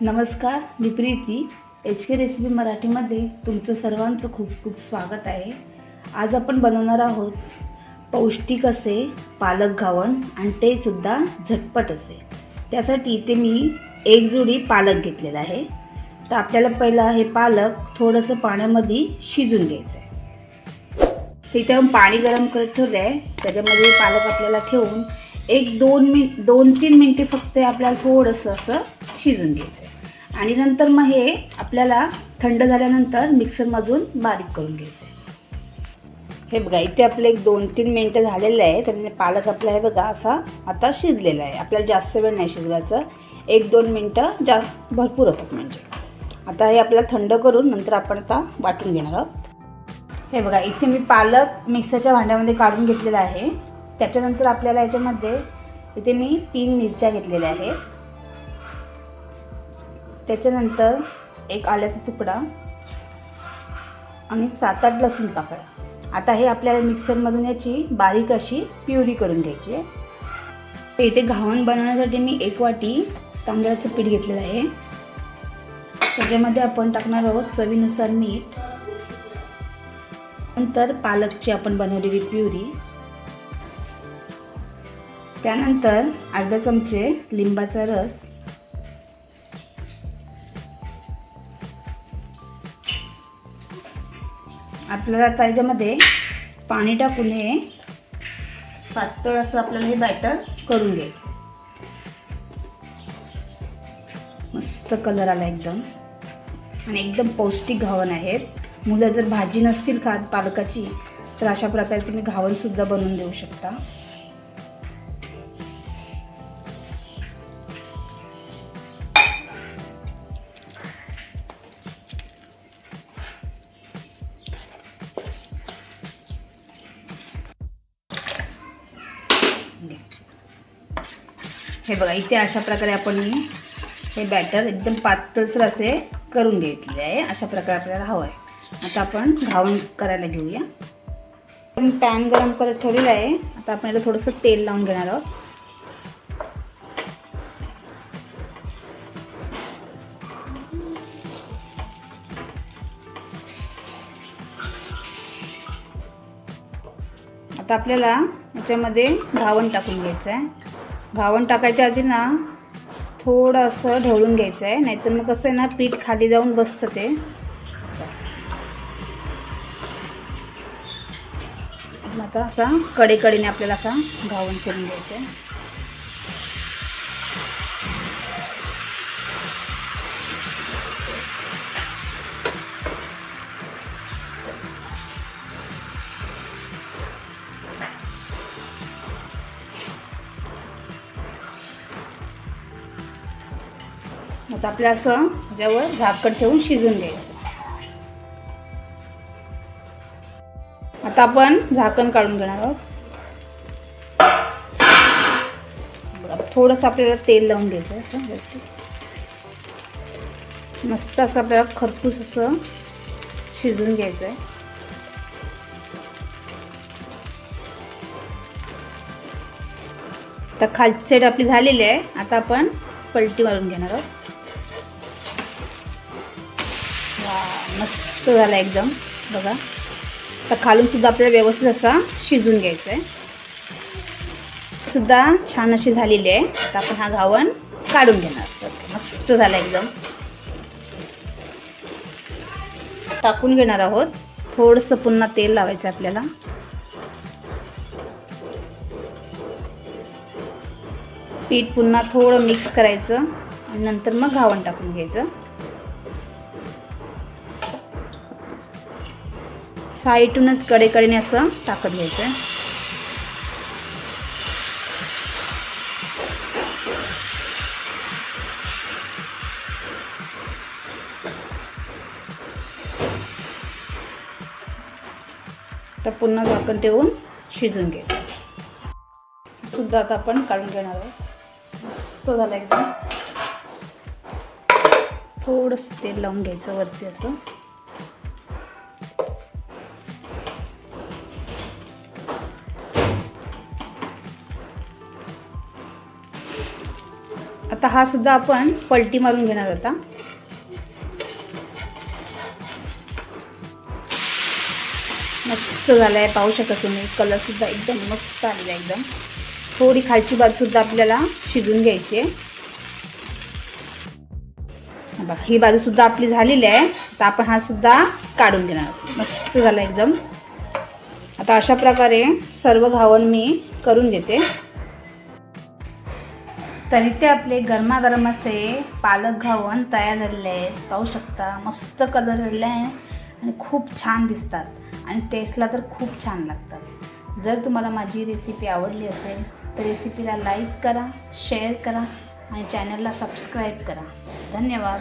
नमस्कार मी Preeti. H K recipe मराठीमध्ये तुमचं सर्वांचं खूप खूप स्वागत आहे. आज आपण बनवणार आहोत पौष्टिक असे पालक घावण आणि ते सुद्धा झटपट असे. त्यासाठी इथे मी एक जोडी पालक घेतलेला आहे. तर आपल्याला पहिला हे पालक थोडंसं पाण्यामध्ये शिजून घ्यायचं आहे. तिथे इथे आपण पाणी गरम करत ठेवलं आहे त्याच्यामध्ये पालक आपल्याला ठेवून एक दोन मिन दोन तीन मिनटे फक्त आपल्याला थोडंसं असं शिजून घ्यायचं आहे आणि नंतर मग हे आपल्याला थंड झाल्यानंतर मिक्सरमधून बारीक करून घ्यायचं आहे हे बघा इथे आपले एक दोन तीन मिनटं झालेलं आहे तर पालक आपला हे बघा असा आता शिजलेला आहे. आपल्याला जास्त वेळ नाही शिजवायचं. एक दोन मिनटं जास्त भरपूर होतात म्हणजे. आता हे आपल्याला थंड करून नंतर आपण आता वाटून घेणार आहोत. हे बघा इथे मी पालक मिक्सरच्या भांड्यामध्ये काढून घेतलेला आहे. त्याच्यानंतर आपल्याला याच्यामध्ये इथे मी तीन मिरच्या घेतलेल्या आहेत. त्याच्यानंतर एक आल्याचा तुकडा आणि सात आठ लसूण पाकळ्या आता हे आपल्याला मिक्सरमधून याची बारीक अशी प्युरी करून घ्यायची आहे. तर इथे घावण बनवण्यासाठी मी एक वाटी तांदळाचं पीठ घेतलेलं आहे. त्याच्यामध्ये आपण टाकणार आहोत चवीनुसार मीठ. नंतर पालकची आपण बनवलेली प्युरी. त्यानंतर अर्धा चमचे लिंबाचा रस. आपल्याला आता याच्यामध्ये पाणी टाकून हे पातळ असं आपल्याला हे बॅटर करून घ्यायचं. मस्त कलर आला एकदम. आणि एकदम पौष्टिक घावण आहेत. मुलं जर भाजी नसतील खात पालकाची तर अशा प्रकारे तुम्ही घावणसुद्धा बनवून देऊ शकता. हे बघा इथे अशा प्रकारे आपण हे बॅटर एकदम पातळसर असे करून घेतले आहे. अशा प्रकारे आपल्याला हवं आहे. आता आपण घावण करायला घेऊया. आपण पॅन गरम करत ठेवलेला आहे. आता आपण याला थोडंसं तेल लावून घेणार आहोत. आता आपल्याला त्याच्यामध्ये घावण टाकून घ्यायचं आहे घावण टाकायच्या आधी ना थोडं असं ढवळून घ्यायचं आहे नाहीतर मग कसं आहे ना पीठ खाली जाऊन बसतं ते. मग आता असा कडेकडीने आपल्याला असा घावण करून घ्यायचं आहे आता आपल्या असं जवळ झाकण ठेवून शिजून घ्यायचं. आता आपण झाकण काढून घेणार आहोत. थोडंसं आपल्याला तेल लावून घ्यायचं असं वरती. मस्त असं आपल्याला खरपूस असं शिजून घ्यायचं आहे. आता खालची साईड आपली झालेली आहे. आता आपण पलटी मारून घेणार आहोत. मस्त झाला एकदम. बघा. तर खालूनसुद्धा आपल्याला व्यवस्थित असा शिजून घ्यायचा आहे सुद्धा छान अशी झालेली आहे. आता आपण हा घावण काढून घेणार. मस्त झाला एकदम. टाकून घेणार आहोत. थोडंसं पुन्हा तेल लावायचं आपल्याला. पीठ पुन्हा थोडं मिक्स करायचं. आणि नंतर मग घावण टाकून घ्यायचं. साईटूनच कडेकडेने असं टाकत घ्यायचं तर पुन्हा झाकण ठेवून शिजून घ्यायचं. सुद्धा आता आपण काढून घेणार आहोत. मस्त झालं एकदम. थोडंसं तेल लावून घ्यायचं वरती असं. आता हा सुद्धा आपण पलटी मारून घेणार आता. मस्त झाला आहे पाहू शकता तुम्ही. कलरसुद्धा एकदम मस्त आलेला आहे एकदम. थोडी खालची बाजूसुद्धा आपल्याला शिजून घ्यायची आहे. हा बघा, ही बाजूसुद्धा आपली झालेली आहे. तर आपण हा सुद्धा काढून घेणार मस्त झाला एकदम. आता अशा प्रकारे सर्व घावण मी करून घेते. तर इथे आपले गरमागरम असे पालक घावण तयार झालेले आहेत. पाहू शकता मस्त कलर झालेला आहे आणि खूप छान दिसतात. आणि टेस्टला तर खूप छान लागतात. जर तुम्हाला माझी रेसिपी आवडली असेल तर रेसिपीला लाईक करा शेअर करा आणि चॅनलला सबस्क्राईब करा. धन्यवाद.